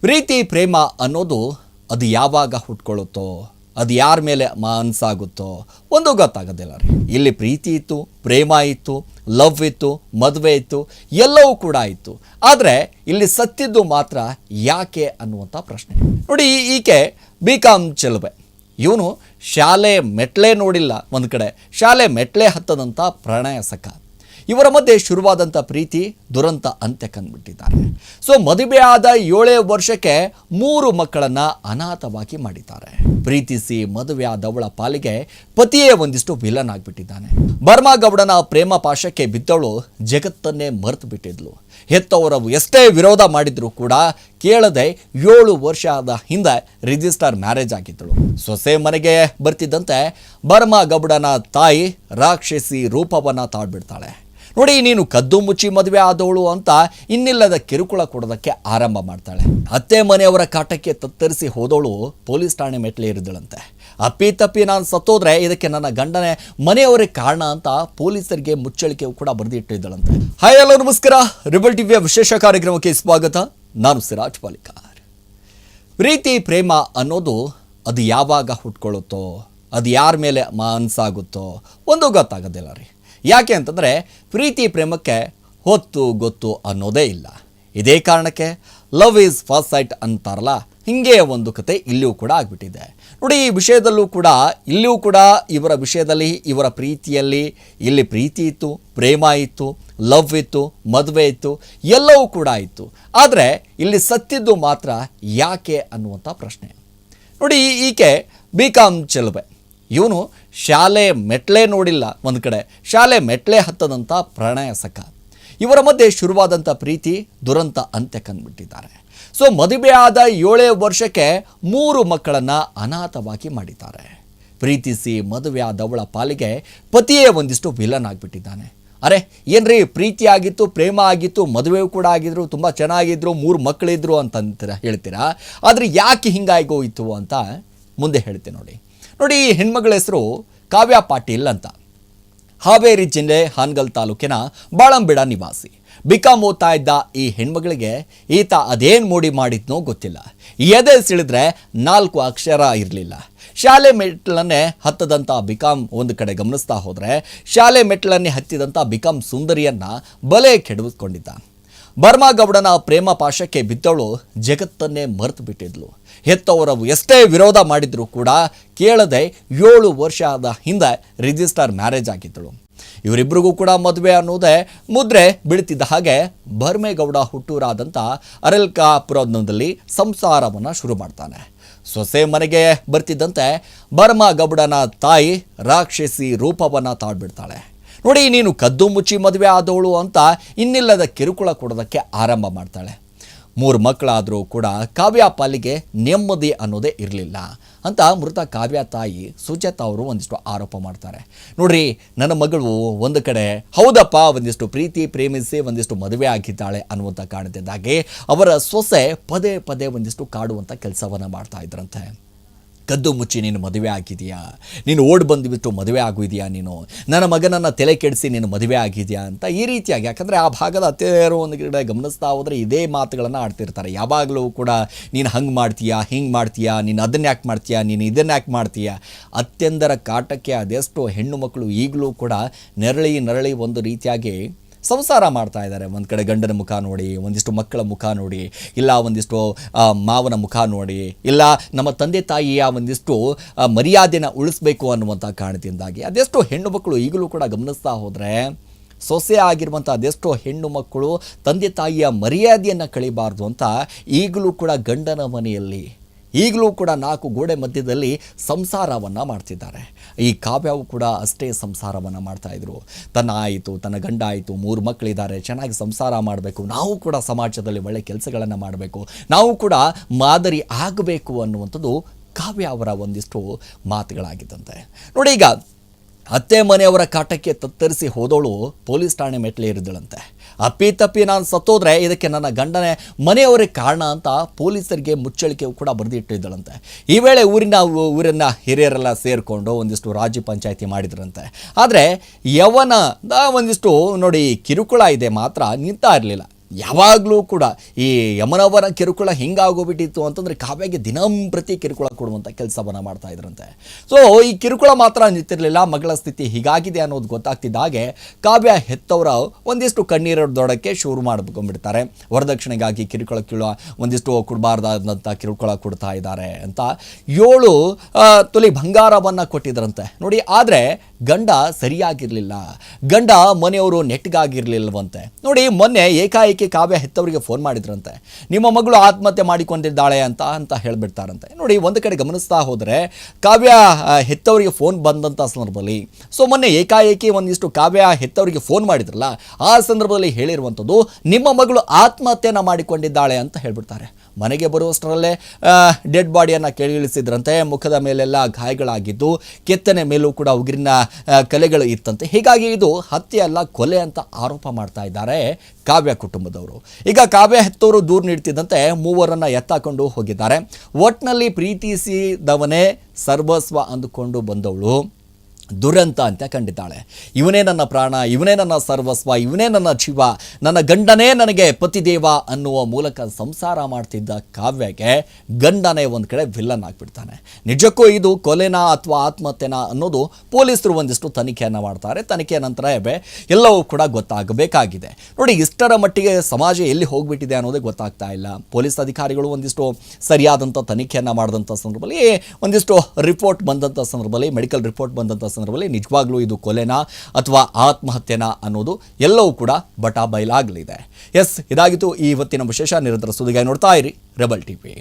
ಪ್ರೀತಿ, ಪ್ರೇಮ ಅನ್ನೋದು ಅದು ಯಾವಾಗ ಹುಟ್ಕೊಳ್ಳುತ್ತೋ, ಅದು ಯಾರ ಮೇಲೆ ಮನಸ್ಸಾಗುತ್ತೋ, ಒಂದು ಗೊತ್ತಾಗೋದಿಲ್ಲ ರೀ. ಇಲ್ಲಿ ಪ್ರೀತಿ ಇತ್ತು, ಪ್ರೇಮ ಇತ್ತು, ಲವ್ ಇತ್ತು, ಮದುವೆ ಇತ್ತು, ಎಲ್ಲವೂ ಕೂಡ ಇತ್ತು. ಆದರೆ ಇಲ್ಲಿ ಸತ್ತಿದ್ದು ಮಾತ್ರ ಯಾಕೆ ಅನ್ನುವಂಥ ಪ್ರಶ್ನೆ. ನೋಡಿ ಈಕೆ ಬಿ ಕಾಮ್ ಚೆಲುವೆ. ಇವನು ಶಾಲೆ ಮೆಟ್ಲೆ ನೋಡಿಲ್ಲ ಒಂದು ಕಡೆ. ಶಾಲೆ ಮೆಟ್ಲೆ ಹತ್ತದಂಥ ಪ್ರಣಯಸಕ. ಇವರ ಮಧ್ಯೆ ಶುರುವಾದಂಥ ಪ್ರೀತಿ ದುರಂತ ಅಂತ್ಯ ಕಂಡುಬಿಟ್ಟಿದ್ದಾರೆ. ಸೊ ಮದುವೆ ಆದ ಏಳೇ ವರ್ಷಕ್ಕೆ ಮೂರು ಮಕ್ಕಳನ್ನು ಅನಾಥವಾಗಿ ಮಾಡಿದ್ದಾರೆ. ಪ್ರೀತಿಸಿ ಮದುವೆ ಆದವಳ ಪಾಲಿಗೆ ಪತಿಯೇ ಒಂದಿಷ್ಟು ವಿಲನ್ ಆಗಿಬಿಟ್ಟಿದ್ದಾನೆ. ಬರ್ಮಾ ಗೌಡನ ಪ್ರೇಮ ಪಾಶಕ್ಕೆ ಬಿದ್ದವಳು ಜಗತ್ತನ್ನೇ ಮರೆತು ಬಿಟ್ಟಿದ್ಲು. ಹೆತ್ತವರು ಎಷ್ಟೇ ವಿರೋಧ ಮಾಡಿದ್ರು ಕೂಡ ಕೇಳದೆ ಏಳು ವರ್ಷ ಆದ ಹಿಂದೆ ರಿಜಿಸ್ಟರ್ ಮ್ಯಾರೇಜ್ ಆಗಿದ್ದಳು. ಸೊಸೆ ಮನೆಗೆ ಬರ್ತಿದ್ದಂತೆ ಬರ್ಮಾ ತಾಯಿ ರಾಕ್ಷಸಿ ರೂಪವನ್ನು ತಾಳ್ಬಿಡ್ತಾಳೆ. ನೋಡಿ, ನೀನು ಕದ್ದು ಮುಚ್ಚಿ ಮದುವೆ ಆದವಳು ಅಂತ ಇನ್ನಿಲ್ಲದ ಕಿರುಕುಳ ಕೊಡೋದಕ್ಕೆ ಆರಂಭ ಮಾಡ್ತಾಳೆ. ಅತ್ತೆ ಮನೆಯವರ ಕಾಟಕ್ಕೆ ತತ್ತರಿಸಿ ಹೋದವಳು ಪೊಲೀಸ್ ಠಾಣೆ ಮೆಟ್ಲೆ ಇರಿದಳಂತೆ ಅಪ್ಪಿ ತಪ್ಪಿ ನಾನು ಸತ್ತೋದ್ರೆ ಇದಕ್ಕೆ ನನ್ನ ಗಂಡನೇ ಮನೆಯವರೇ ಕಾರಣ ಅಂತ ಪೊಲೀಸರಿಗೆ ಮುಚ್ಚಳಿಕೆ ಕೂಡ ಬರೆದಿಟ್ಟಿದ್ದಳಂತೆ ಹಾಯ್ ಹಲೋ ನಮಸ್ಕಾರ. ರಿಬಲ್ ಟಿವಿಯ ವಿಶೇಷ ಕಾರ್ಯಕ್ರಮಕ್ಕೆ ಸ್ವಾಗತ. ನಾನು ಸಿರಾಜ್ ಪಾಲಿಕಾರ್. ಪ್ರೀತಿ, ಪ್ರೇಮ ಅನ್ನೋದು ಅದು ಯಾವಾಗ ಹುಟ್ಕೊಳ್ಳುತ್ತೋ, ಅದು ಯಾರ ಮೇಲೆ ಮನಸ್ಸಾಗುತ್ತೋ ಒಂದು ಗೊತ್ತಾಗೋದಿಲ್ಲ ರೀ. ಯಾಕೆ ಅಂತಂದರೆ ಪ್ರೀತಿ ಪ್ರೇಮಕ್ಕೆ ಹೊತ್ತು ಗೊತ್ತು ಅನ್ನೋದೇ ಇಲ್ಲ. ಇದೇ ಕಾರಣಕ್ಕೆ ಲವ್ ಈಸ್ ಫಸ್ಟ್ ಸೈಟ್ ಅಂತಾರಲ್ಲ, ಹಿಂಗೆ ಒಂದು ಕತೆ ಇಲ್ಲಿಯೂ ಕೂಡ ಆಗಿಬಿಟ್ಟಿದೆ. ನೋಡಿ, ಈ ವಿಷಯದಲ್ಲೂ ಕೂಡ, ಇಲ್ಲಿಯೂ ಕೂಡ ಇವರ ವಿಷಯದಲ್ಲಿ, ಇವರ ಪ್ರೀತಿಯಲ್ಲಿ ಇಲ್ಲಿ ಪ್ರೀತಿ ಇತ್ತು, ಪ್ರೇಮ ಇತ್ತು ಲವ್ ಇತ್ತು, ಮದುವೆ ಇತ್ತು, ಎಲ್ಲವೂ ಕೂಡ ಇತ್ತು. ಆದರೆ ಇಲ್ಲಿ ಸತ್ತಿದ್ದು ಮಾತ್ರ ಯಾಕೆ ಅನ್ನುವಂಥ ಪ್ರಶ್ನೆ. ನೋಡಿ, ಈಕೆ ಬಿ ಕಾಮ್ ಚೆಲುವೆ ಇವನು ಶಾಲೆ ಮೆಟ್ಲೆ ನೋಡಿಲ್ಲ ಒಂದು ಕಡೆ. ಶಾಲೆ ಮೆಟ್ಲೆ ಹತ್ತದಂಥ ಪ್ರಣಯಸಕ ಇವರ ಮಧ್ಯೆ ಶುರುವಾದಂಥ ಪ್ರೀತಿ ದುರಂತ ಅಂತ್ಯ ಕಂಡುಬಿಟ್ಟಿದ್ದಾರೆ. ಸೊ ಮದುವೆ ಆದ ಏಳೇ ವರ್ಷಕ್ಕೆ ಮೂರು ಮಕ್ಕಳನ್ನು ಅನಾಥವಾಗಿ ಮಾಡಿದ್ದಾರೆ. ಪ್ರೀತಿಸಿ ಮದುವೆ ಆದವಳ ಪಾಲಿಗೆ ಪತಿಯೇ ಒಂದಿಷ್ಟು ವಿಲನ್ ಆಗಿಬಿಟ್ಟಿದ್ದಾನೆ. ಅರೆ, ಏನ್ರಿ ಪ್ರೀತಿ ಆಗಿತ್ತು, ಪ್ರೇಮ ಆಗಿತ್ತು ಮದುವೆ ಕೂಡ ಆಗಿದ್ರು, ತುಂಬ ಚೆನ್ನಾಗಿದ್ರು, ಮೂರು ಮಕ್ಕಳಿದ್ರು ಅಂತ ಹೇಳ್ತೀರಾ? ಆದರೆ ಯಾಕೆ ಹಿಂಗಾಗೋಯಿತು ಅಂತ ಮುಂದೆ ಹೇಳ್ತೀನಿ ನೋಡಿ. ನೋಡಿ, ಹೆಣ್ಮಗಳ ಹೆಸರು ಕಾವ್ಯ ಪಾಟೀಲ್ ಅಂತ. ಹಾವೇರಿ ಜಿಲ್ಲೆ ಹಾನಗಲ್ ತಾಲೂಕಿನ ಬಾಳಂಬಿಡ ನಿವಾಸಿ. ಬಿಕಾಮ್ ಓದ್ತಾ ಇದ್ದ ಈ ಹೆಣ್ಮಗಳಿಗೆ ಈತ ಅದೇನು ಮೋಡಿ ಮಾಡಿದ್ನೋ ಗೊತ್ತಿಲ್ಲ. ಎದೆ ಸಿಳಿದ್ರೆ ನಾಲ್ಕು ಅಕ್ಷರ ಇರಲಿಲ್ಲ. ಶಾಲೆ ಮೆಟ್ಲನ್ನೇ ಹತ್ತದಂಥ ಬಿಕಾಮ್ ಒಂದು ಕಡೆ ಗಮನಿಸ್ತಾ ಹೋದರೆ, ಶಾಲೆ ಮೆಟ್ಲನ್ನೇ ಹತ್ತಿದಂಥ ಬಿಕಾಮ್ ಸುಂದರಿಯನ್ನ ಬಲೆ ಕೆಡವಿಸ್ಕೊಂಡಿದ್ದ. ಬರ್ಮಾ ಗೌಡನ ಪ್ರೇಮ ಪಾಶಕ್ಕೆ ಬಿದ್ದವಳು ಜಗತ್ತನ್ನೇ ಮರೆತು ಬಿಟ್ಟಿದ್ಲು ಹೆತ್ತವರು ಎಷ್ಟೇ ವಿರೋಧ ಮಾಡಿದರೂ ಕೂಡ ಕೇಳದೆ ಏಳು ವರ್ಷ ಆದ ಹಿಂದೆ ರಿಜಿಸ್ಟರ್ ಮ್ಯಾರೇಜ್ ಆಗಿದ್ದಳು. ಇವರಿಬ್ಬರಿಗೂ ಕೂಡ ಮದುವೆ ಅನ್ನೋದೇ ಮುದ್ರೆ ಬೀಳ್ತಿದ್ದ ಹಾಗೆ ಭರ್ಮೇಗೌಡ ಹುಟ್ಟೂರಾದಂಥ ಅರಲ್ಕಾಪುರದಲ್ಲಿ ಸಂಸಾರವನ್ನು ಶುರು ಮಾಡ್ತಾನೆ. ಸೊಸೆ ಮನೆಗೆ ಬರ್ತಿದ್ದಂತೆ ಬರ್ಮಾ ಗೌಡನ ತಾಯಿ ರಾಕ್ಷಸಿ ರೂಪವನ್ನು ತಾಳ್ಬಿಡ್ತಾಳೆ. ನೋಡಿ, ನೀನು ಕದ್ದು ಮುಚ್ಚಿ ಮದುವೆ ಆದವಳು ಅಂತ ಇನ್ನಿಲ್ಲದ ಕಿರುಕುಳ ಕೊಡೋದಕ್ಕೆ ಆರಂಭ ಮಾಡ್ತಾಳೆ. ಮೂರು ಮಕ್ಕಳಾದರೂ ಕೂಡ ಕಾವ್ಯ ಪಾಲಿಗೆ ನೆಮ್ಮದಿ ಅನ್ನೋದೇ ಇರಲಿಲ್ಲ ಅಂತ ಮೃತ ಕಾವ್ಯ ತಾಯಿ ಸುಜಾತ ಅವರು ಒಂದಿಷ್ಟು ಆರೋಪ ಮಾಡ್ತಾರೆ. ನೋಡ್ರಿ, ನನ್ನ ಮಗಳು ಒಂದು ಕಡೆ, ಹೌದಪ್ಪ, ಒಂದಿಷ್ಟು ಪ್ರೀತಿ, ಪ್ರೇಮಿಸಿ, ಒಂದಿಷ್ಟು ಮದುವೆ ಆಗಿದ್ದಾಳೆ ಅನ್ನುವಂಥ ಕಾರಣದಿಂದಾಗಿ ಅವರ ಸೊಸೆ ಪದೇ ಪದೇ ಒಂದಿಷ್ಟು ಕಾಡುವಂಥ ಕೆಲಸವನ್ನು ಮಾಡ್ತಾ ಇದ್ರಂತೆ. ಕದ್ದು ಮುಚ್ಚಿ ನೀನು ಮದುವೆ ಆಗಿದೆಯಾ ನೀನು ಓಡಿ ಬಂದುಬಿಟ್ಟು ಮದುವೆ ಆಗೋಇದೆಯಾ ನೀನು? ನನ್ನ ಮಗನನ್ನು ತಲೆ ಕೆಡಿಸಿ ನೀನು ಮದುವೆ ಆಗಿದೆಯಾ ಅಂತ ಈ ರೀತಿಯಾಗಿ. ಯಾಕಂದರೆ ಆ ಭಾಗದ ಅತ್ತೆಯರು ಒಂದು ಕಡೆ ಗಮನಿಸ್ತಾ ಹೋದರೆ ಇದೇ ಮಾತುಗಳನ್ನು ಆಡ್ತಿರ್ತಾರೆ. ಯಾವಾಗಲೂ ಕೂಡ ನೀನು ಹಂಗೆ ಮಾಡ್ತೀಯಾ? ಹಿಂಗೆ ಮಾಡ್ತೀಯಾ? ನೀನು ಅದನ್ನ ಯಾಕೆ ಮಾಡ್ತೀಯಾ? ನೀನು ಇದನ್ನ ಯಾಕೆ ಮಾಡ್ತೀಯಾ? ಅತ್ಯಂದರ ಕಾಟಕ್ಕೆ ಅದೆಷ್ಟೋ ಹೆಣ್ಣು ಮಕ್ಕಳು ಈಗಲೂ ಕೂಡ ನೆರಳಿ ನರಳಿ ಒಂದು ರೀತಿಯಾಗಿ ಸಂಸಾರ ಮಾಡ್ತಾ ಇದ್ದಾರೆ. ಒಂದು ಕಡೆ ಗಂಡನ ಮುಖ ನೋಡಿ, ಒಂದಿಷ್ಟು ಮಕ್ಕಳ ಮುಖ ನೋಡಿ, ಇಲ್ಲ ಒಂದಿಷ್ಟು ಮಾವನ ಮುಖ ನೋಡಿ, ಇಲ್ಲ ನಮ್ಮ ತಂದೆ ತಾಯಿಯ ಒಂದಿಷ್ಟು ಮರ್ಯಾದೆನ ಉಳಿಸ್ಬೇಕು ಅನ್ನುವಂಥ ಕಾರಣದಿಂದಾಗಿ ಅದೆಷ್ಟೋ ಹೆಣ್ಣು ಮಕ್ಕಳು ಈಗಲೂ ಕೂಡ ಗಮನಿಸ್ತಾ ಹೋದರೆ, ಸೊಸೆ ಆಗಿರುವಂಥ ಅದೆಷ್ಟೋ ಹೆಣ್ಣು ಮಕ್ಕಳು ತಂದೆ ತಾಯಿಯ ಮರ್ಯಾದೆಯನ್ನು ಕಳಿಬಾರ್ದು ಅಂತ ಈಗಲೂ ಕೂಡ ಗಂಡನ ಮನೆಯಲ್ಲಿ ಈಗಲೂ ಕೂಡ ನಾಲ್ಕು ಗೋಡೆ ಮಧ್ಯದಲ್ಲಿ ಸಂಸಾರವನ್ನು ಮಾಡ್ತಿದ್ದಾರೆ. ಈ ಕಾವ್ಯವು ಕೂಡ ಅಷ್ಟೇ ಸಂಸಾರವನ್ನು ಮಾಡ್ತಾಯಿದ್ರು ತನ್ನ ಆಯಿತು, ತನ್ನ ಗಂಡ ಆಯಿತು, ಮೂರು ಮಕ್ಕಳಿದ್ದಾರೆ ಚೆನ್ನಾಗಿ ಸಂಸಾರ ಮಾಡಬೇಕು, ನಾವು ಕೂಡ ಸಮಾಜದಲ್ಲಿ ಒಳ್ಳೆ ಕೆಲಸಗಳನ್ನು ಮಾಡಬೇಕು, ನಾವು ಕೂಡ ಮಾದರಿ ಆಗಬೇಕು ಅನ್ನುವಂಥದ್ದು ಕಾವ್ಯ ಅವರ ಒಂದಿಷ್ಟು ಮಾತುಗಳಾಗಿದ್ದಂತೆ. ನೋಡಿ ಈಗ, ಅತ್ತೆ ಮನೆಯವರ ಕಾಟಕ್ಕೆ ತತ್ತರಿಸಿ ಹೋದವಳು ಪೊಲೀಸ್ ಠಾಣೆ ಮೆಟ್ಲೆ ಇರಿದಳಂತೆ ಅಪ್ಪಿ ತಪ್ಪಿ ನಾನು ಸತ್ತೋದ್ರೆ ಇದಕ್ಕೆ ನನ್ನ ಗಂಡನೇ ಮನೆಯವರೇ ಕಾರಣ ಅಂತ ಪೊಲೀಸರಿಗೆ ಮುಚ್ಚಳಿಕೆ ಕೂಡ ಬರೆದಿಟ್ಟಿದ್ದಳಂತೆ. ಈ ವೇಳೆ ಊರಿನ ಊರಿನ ಹಿರಿಯರೆಲ್ಲ ಸೇರಿಕೊಂಡು ಒಂದಿಷ್ಟು ರಾಜ್ಯ ಪಂಚಾಯಿತಿ ಮಾಡಿದ್ರಂತೆ. ಆದರೆ, ಯವನ ಒಂದಿಷ್ಟು ನೋಡಿ ಕಿರುಕುಳ ಇದೆ ಮಾತ್ರ ನಿಂತಾ ಇರಲಿಲ್ಲ. ಯಾವಾಗಲೂ ಕೂಡ ಈ ಯಮನವರ ಕಿರುಕುಳ ಹಿಂಗಾಗೋಗ್ಬಿಟ್ಟಿತ್ತು ಅಂತಂದರೆ ಕಾವ್ಯಗೆ ದಿನಂಪ್ರತಿ ಕಿರುಕುಳ ಕೊಡುವಂಥ ಕೆಲಸವನ್ನು ಮಾಡ್ತಾ ಇದ್ರಂತೆ. ಸೊ ಈ ಕಿರುಕುಳ ಮಾತ್ರ ನಿಂತಿರಲಿಲ್ಲ, ಮಗಳ ಸ್ಥಿತಿ ಹೀಗಾಗಿದೆ ಅನ್ನೋದು ಗೊತ್ತಾಗ್ತಿದ್ದಾಗೆ ಕಾವ್ಯ ಹೆತ್ತವರ ಒಂದಿಷ್ಟು ಕಣ್ಣೀರೊಡ್ದೊಡಕ್ಕೆ ಶುರು ಮಾಡ್ಕೊಂಡ್ಬಿಡ್ತಾರೆ. ವರದಕ್ಷಿಣೆಗಾಗಿ ಕಿರುಕುಳ ಕೀಳ ಒಂದಿಷ್ಟು ಕೊಡಬಾರ್ದಾದಂಥ ಕಿರುಕುಳ ಕೊಡ್ತಾ ಇದ್ದಾರೆ ಅಂತ ಏಳು ತುಲಿ ತೊಲಿ ಬಂಗಾರವನ್ನು ಕೊಟ್ಟಿದ್ರಂತೆ. ನೋಡಿ, ಆದರೆ ಗಂಡ ಸರಿಯಾಗಿರಲಿಲ್ಲ. ಗಂಡ ಮನೆಯವರು ನೆಟ್ಗಾಗಿರಲಿಲ್ಲವಂತೆ ನೋಡಿ, ಮೊನ್ನೆ ಏಕಾಏಕಿ ಕಾವ್ಯ ಹೆತ್ತವರಿಗೆ ಫೋನ್ ಮಾಡಿದ್ರಂತೆ? ನಿಮ್ಮ ಮಗಳು ಆತ್ಮಹತ್ಯೆ ಮಾಡಿಕೊಂಡಿದ್ದಾಳೆ ಅಂತ ಅಂತ ಹೇಳಿಬಿಡ್ತಾರಂತೆ. ನೋಡಿ, ಒಂದು ಕಡೆ ಗಮನಿಸ್ತಾ ಹೋದರೆ ಕಾವ್ಯ ಹೆತ್ತವರಿಗೆ ಫೋನ್ ಬಂದಂಥ ಸಂದರ್ಭದಲ್ಲಿ, ಸೊ ಮೊನ್ನೆ ಏಕಾಏಕಿ ಒಂದಿಷ್ಟು ಕಾವ್ಯ ಹೆತ್ತವರಿಗೆ ಫೋನ್ ಮಾಡಿದ್ರಲ್ಲ, ಆ ಸಂದರ್ಭದಲ್ಲಿ ಹೇಳಿರುವಂಥದ್ದು, ನಿಮ್ಮ ಮಗಳು ಆತ್ಮಹತ್ಯೆನ ಮಾಡಿಕೊಂಡಿದ್ದಾಳೆ ಅಂತ ಹೇಳ್ಬಿಡ್ತಾರೆ. ಮನೆಗೆ ಬರುವಷ್ಟರಲ್ಲೇ ಡೆಡ್ ಬಾಡಿಯನ್ನು ಕೆಳಗಿಳಿಸಿದ್ರಂತೆ, ಮುಖದ ಮೇಲೆಲ್ಲ ಗಾಯಗಳಾಗಿದ್ದು, ಕೆತ್ತನೆ ಮೇಲೂ ಕೂಡ ಉಗುರಿನ ಕಲೆಗಳು ಇತ್ತಂತೆ. ಹೀಗಾಗಿ ಇದು ಹತ್ಯೆ ಅಲ್ಲ, ಕೊಲೆ ಅಂತ ಆರೋಪ ಮಾಡ್ತಾ ಇದ್ದಾರೆ ಕಾವ್ಯ ಕುಟುಂಬದವರು. ಈಗ ಕಾವ್ಯ ಹೆತ್ತವರು ದೂರು ನೀಡ್ತಿದ್ದಂತೆ ಮೂವರನ್ನ ಎತ್ತಾಕೊಂಡು ಹೋಗಿದ್ದಾರೆ. ಒಟ್ನಲ್ಲಿ ಪ್ರೀತಿಸಿದವನೇ ಸರ್ವಸ್ವ ಅಂದುಕೊಂಡು ಬಂದವಳು. ದುರಂತ ಅಂತ ಕಂಡಿದ್ದಾಳೆ. ಇವನೇ ನನ್ನ ಪ್ರಾಣ, ಇವನೇ ನನ್ನ ಸರ್ವಸ್ವ, ಇವನೇ ನನ್ನ ಜೀವ, ನನ್ನ ಗಂಡನೇ ನನಗೆ ಪತಿದೇವ ಅನ್ನುವ ಮೂಲಕ ಸಂಸಾರ ಮಾಡ್ತಿದ್ದ ಕಾವ್ಯಗೆ ಗಂಡನೇ ಒಂದು ಕಡೆ ವಿಲ್ಲನ್ ಆಗಿಬಿಡ್ತಾನೆ. ನಿಜಕ್ಕೂ ಇದು ಕೊಲೆನಾ ಅಥವಾ ಆತ್ಮಹತ್ಯೆನಾ ಅನ್ನೋದು ಪೊಲೀಸರು ಒಂದಿಷ್ಟು ತನಿಖೆಯನ್ನು ಮಾಡ್ತಾರೆ. ತನಿಖೆಯ ನಂತರ ಎಲ್ಲವೂ ಕೂಡ ಗೊತ್ತಾಗಬೇಕಾಗಿದೆ. ನೋಡಿ, ಇಷ್ಟರ ಮಟ್ಟಿಗೆ ಸಮಾಜ ಎಲ್ಲಿ ಹೋಗ್ಬಿಟ್ಟಿದೆ ಅನ್ನೋದೇ ಗೊತ್ತಾಗ್ತಾ ಇಲ್ಲ. ಪೊಲೀಸ್ ಅಧಿಕಾರಿಗಳು ಒಂದಿಷ್ಟು ಸರಿಯಾದಂಥ ತನಿಖೆಯನ್ನು ಮಾಡಿದಂಥ ಸಂದರ್ಭದಲ್ಲಿ, ಒಂದಿಷ್ಟು ರಿಪೋರ್ಟ್ ಬಂದಂಥ ಸಂದರ್ಭದಲ್ಲಿ ಮೆಡಿಕಲ್ ರಿಪೋರ್ಟ್ ಬಂದಂಥ ಸಂದರ್ಭದಲ್ಲಿ ನಿಜವಾಗ್ಲೂ ಇದು ಕೊಲೆನಾ ಅಥವಾ ಆತ್ಮಹತ್ಯೆನಾ ಅನ್ನೋದು ಎಲ್ಲವೂ ಕೂಡ ಬಟಾ ಬಯಲಾಗಲಿದೆ ಎಸ್, ಇದಾಗಿತ್ತು ಈ ಇವತ್ತಿನ ವಿಶೇಷ ನಿರಂತರ ಸುದ್ದಿಗಾಗಿ ನೋಡ್ತಾ ಇರಿ ರೆಬಲ್ ಟಿವಿ.